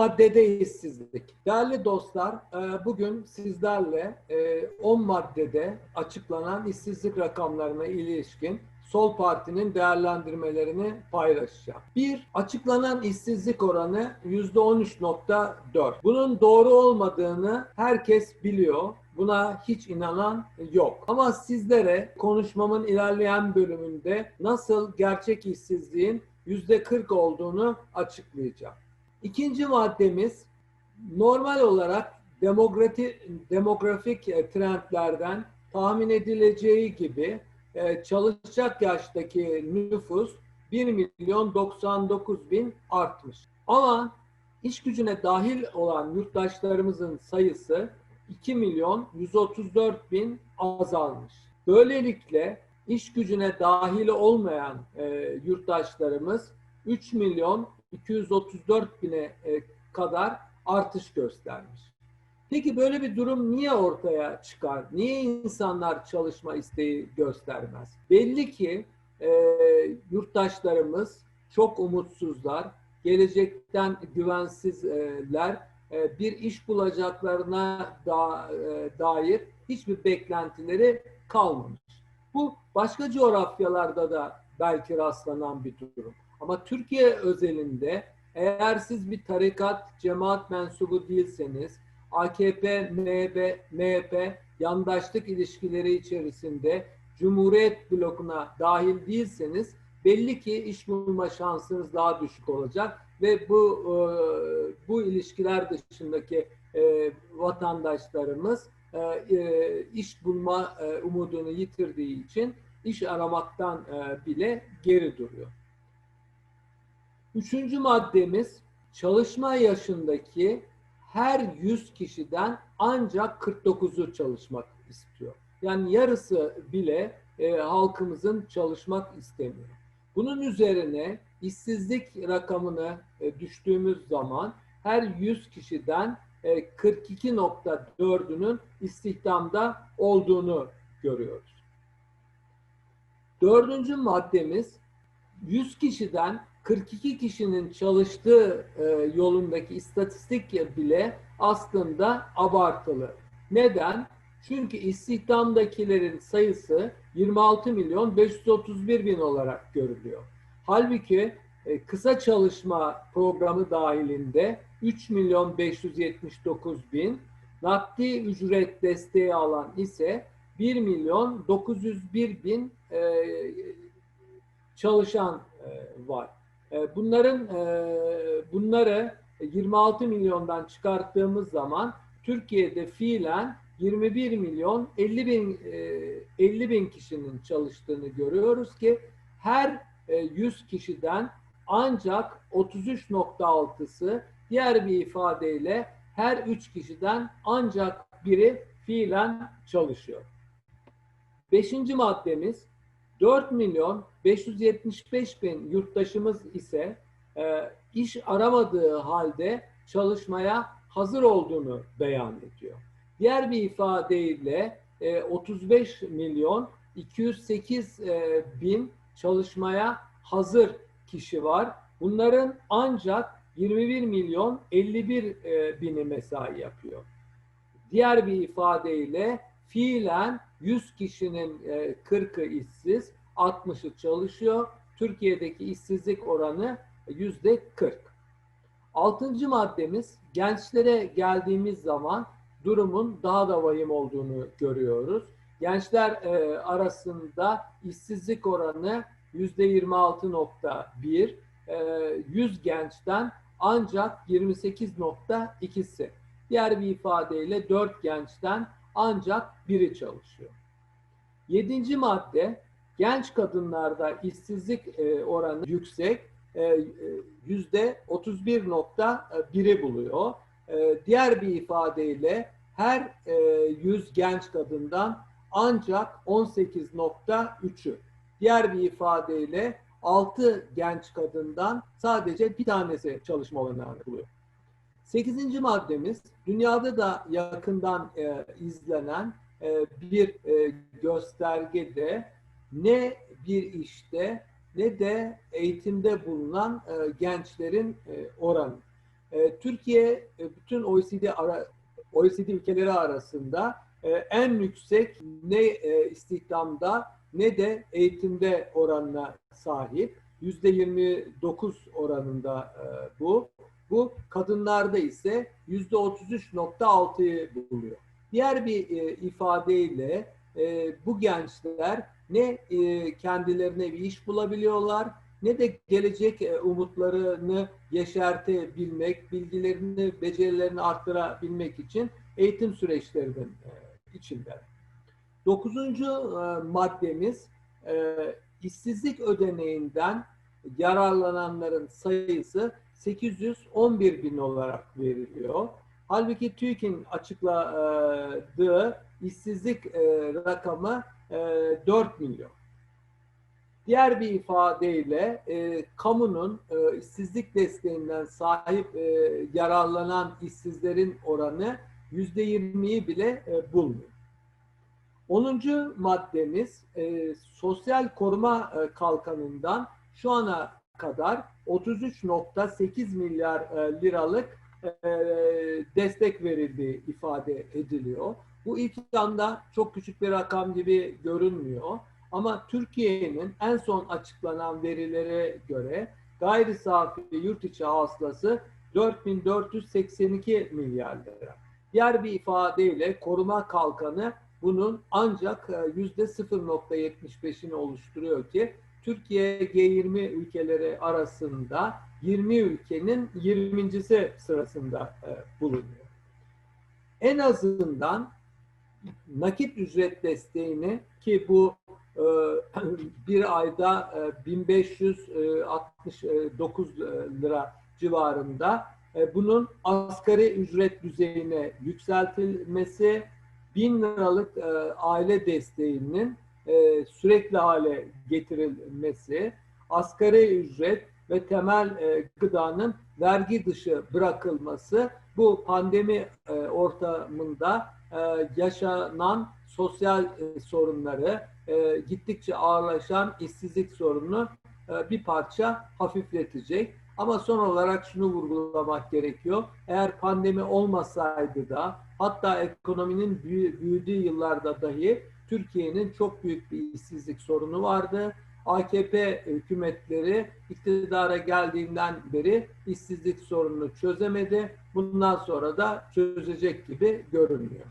maddede işsizlik. Değerli dostlar, e, bugün sizlerle e, 10 maddede açıklanan işsizlik rakamlarına ilişkin Sol Parti'nin değerlendirmelerini paylaşacağım. Bir, açıklanan işsizlik oranı %13.4. Bunun doğru olmadığını herkes biliyor. Buna hiç inanan yok. Ama sizlere konuşmamın ilerleyen bölümünde nasıl gerçek işsizliğin %40 olduğunu açıklayacağım. İkinci maddemiz normal olarak demokrati, demografik trendlerden tahmin edileceği gibi e, çalışacak yaştaki nüfus 1 milyon 99 bin artmış. Ama iş gücüne dahil olan yurttaşlarımızın sayısı 2 milyon 134 bin azalmış. Böylelikle iş gücüne dahil olmayan e, yurttaşlarımız 3 milyon 234 bine e, kadar artış göstermiş. Peki böyle bir durum niye ortaya çıkar? Niye insanlar çalışma isteği göstermez? Belli ki e, yurttaşlarımız çok umutsuzlar, gelecekten güvensizler, e, bir iş bulacaklarına da, e, dair hiçbir beklentileri kalmamış. Bu başka coğrafyalarda da belki rastlanan bir durum. Ama Türkiye özelinde eğer siz bir tarikat, cemaat mensubu değilseniz, AKP, MHP, MHP yandaşlık ilişkileri içerisinde Cumhuriyet blokuna dahil değilseniz belli ki iş bulma şansınız daha düşük olacak ve bu e, bu ilişkiler dışındaki e, vatandaşlarımız e, iş bulma umudunu yitirdiği için iş aramaktan bile geri duruyor. Üçüncü maddemiz çalışma yaşındaki her 100 kişiden ancak 49'u çalışmak istiyor. Yani yarısı bile e, halkımızın çalışmak istemiyor. Bunun üzerine işsizlik rakamını e, düştüğümüz zaman her 100 kişiden e, 42.4'ünün istihdamda olduğunu görüyoruz. Dördüncü maddemiz 100 kişiden 42 kişinin çalıştığı e, yolundaki istatistik bile aslında abartılı. Neden? Çünkü istihdamdakilerin sayısı 26 milyon 531 bin olarak görülüyor. Halbuki e, kısa çalışma programı dahilinde 3 milyon 579 bin, nakdi ücret desteği alan ise 1 milyon 901 bin e, çalışan e, var. E, bunların e, bunları 26 milyondan çıkarttığımız zaman Türkiye'de fiilen 21 milyon 50 bin 50 e, bin kişinin çalıştığını görüyoruz ki her 100 kişiden ancak 33.6'sı diğer bir ifadeyle her 3 kişiden ancak biri fiilen çalışıyor. Beşinci maddemiz 4 milyon 575 bin yurttaşımız ise e, iş aramadığı halde çalışmaya hazır olduğunu beyan ediyor. Diğer bir ifadeyle e, 35 milyon 208 e, bin çalışmaya hazır kişi var. Bunların ancak 21 milyon 51 e, bini mesai yapıyor. Diğer bir ifadeyle fiilen 100 kişinin 40'ı e, işsiz, 60'ı çalışıyor. Türkiye'deki işsizlik oranı yüzde 40. Altıncı maddemiz gençlere geldiğimiz zaman durumun daha da vahim olduğunu görüyoruz. Gençler e, arasında işsizlik oranı yüzde 26.1, e, 100 gençten ancak 28.2'si. Diğer bir ifadeyle 4 gençten ancak biri çalışıyor. Yedinci madde genç kadınlarda işsizlik e, oranı yüksek e, e, yüzde 31.1'i buluyor. Diğer bir ifadeyle her 100 genç kadından ancak 18.3'ü. Diğer bir ifadeyle 6 genç kadından sadece bir tanesi çalışma olanağını buluyor. Sekizinci maddemiz dünyada da yakından e, izlenen e, bir e, göstergede ne bir işte ne de eğitimde bulunan e, gençlerin e, oranı. E, Türkiye e, bütün OECD ara, OECD ülkeleri arasında e, en yüksek ne e, istihdamda ne de eğitimde oranına sahip. Yüzde 29 oranında e, bu. Bu kadınlarda ise yüzde 33.6'yı buluyor. Diğer bir e, ifadeyle e, bu gençler ne e, kendilerine bir iş bulabiliyorlar ne de gelecek e, umutlarını yeşertebilmek, bilgilerini, becerilerini arttırabilmek için eğitim süreçlerinin e, içinde. Dokuzuncu e, maddemiz e, işsizlik ödeneğinden yararlananların sayısı 811 bin olarak veriliyor. Halbuki TÜİK'in açıkladığı işsizlik e, rakamı e, 4 milyon. Diğer bir ifadeyle e, kamunun e, işsizlik desteğinden sahip e, yararlanan işsizlerin oranı yüzde 20'yi bile e, bulmuyor. 10. maddemiz e, sosyal koruma e, kalkanından şu ana kadar 33.8 milyar e, liralık e, destek verildiği ifade ediliyor. Bu ilk anda çok küçük bir rakam gibi görünmüyor. Ama Türkiye'nin en son açıklanan verilere göre gayri safi yurt içi hasılası 4482 milyar lira. Diğer bir ifadeyle koruma kalkanı bunun ancak yüzde 0.75'ini oluşturuyor ki Türkiye G20 ülkeleri arasında 20 ülkenin 20.si sırasında bulunuyor. En azından nakit ücret desteğini ki bu bir ayda 1569 lira civarında bunun asgari ücret düzeyine yükseltilmesi, 1000 liralık aile desteğinin sürekli hale getirilmesi, asgari ücret ve temel gıdanın vergi dışı bırakılması bu pandemi ortamında yaşanan sosyal sorunları, gittikçe ağırlaşan işsizlik sorununu bir parça hafifletecek. Ama son olarak şunu vurgulamak gerekiyor. Eğer pandemi olmasaydı da hatta ekonominin büyüdüğü yıllarda dahi Türkiye'nin çok büyük bir işsizlik sorunu vardı. AKP hükümetleri iktidara geldiğinden beri işsizlik sorununu çözemedi. Bundan sonra da çözecek gibi görünmüyor.